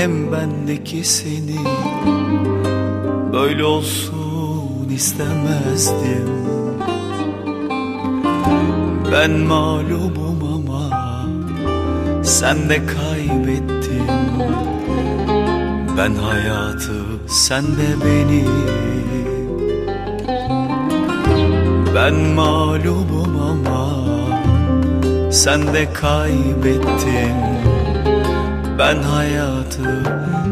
Hem bendeki seni. Böyle olsun istemezdim. Ben mağlubum ama Sen de kaybettin. Ben hayatı sen de beni. Ben mağlubum ama Sen de kaybettin Ben hayatı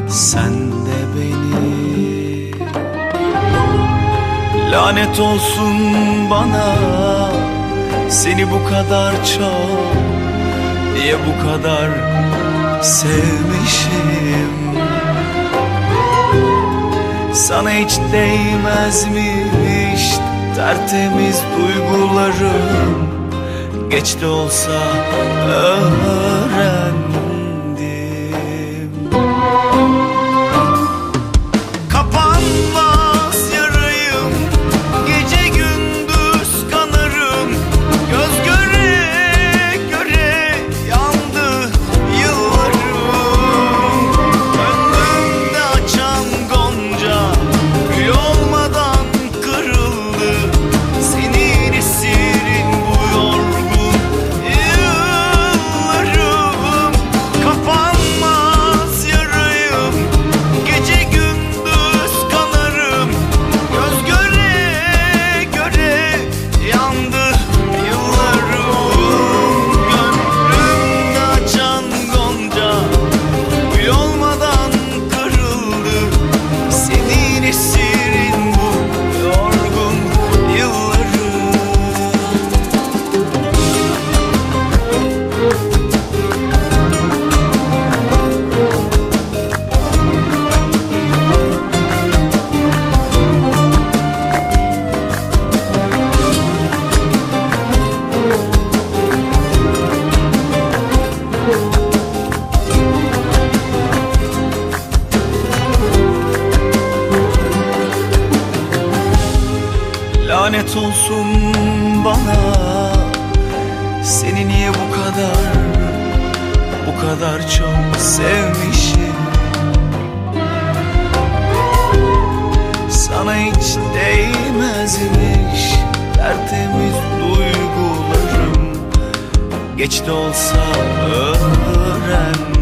sen de beni. Lanet olsun bana Seni bu kadar çok Niye bu kadar sevmişim. Sana hiç değmezmiş Tertemiz duygularım? Geç de olsa öğrendim Lanet olsun bana. Seni niye bu kadar Bu kadar çok sevmişim? Sana hiç değmezmiş Tertemiz duygularım. Geç de olsa öğrendim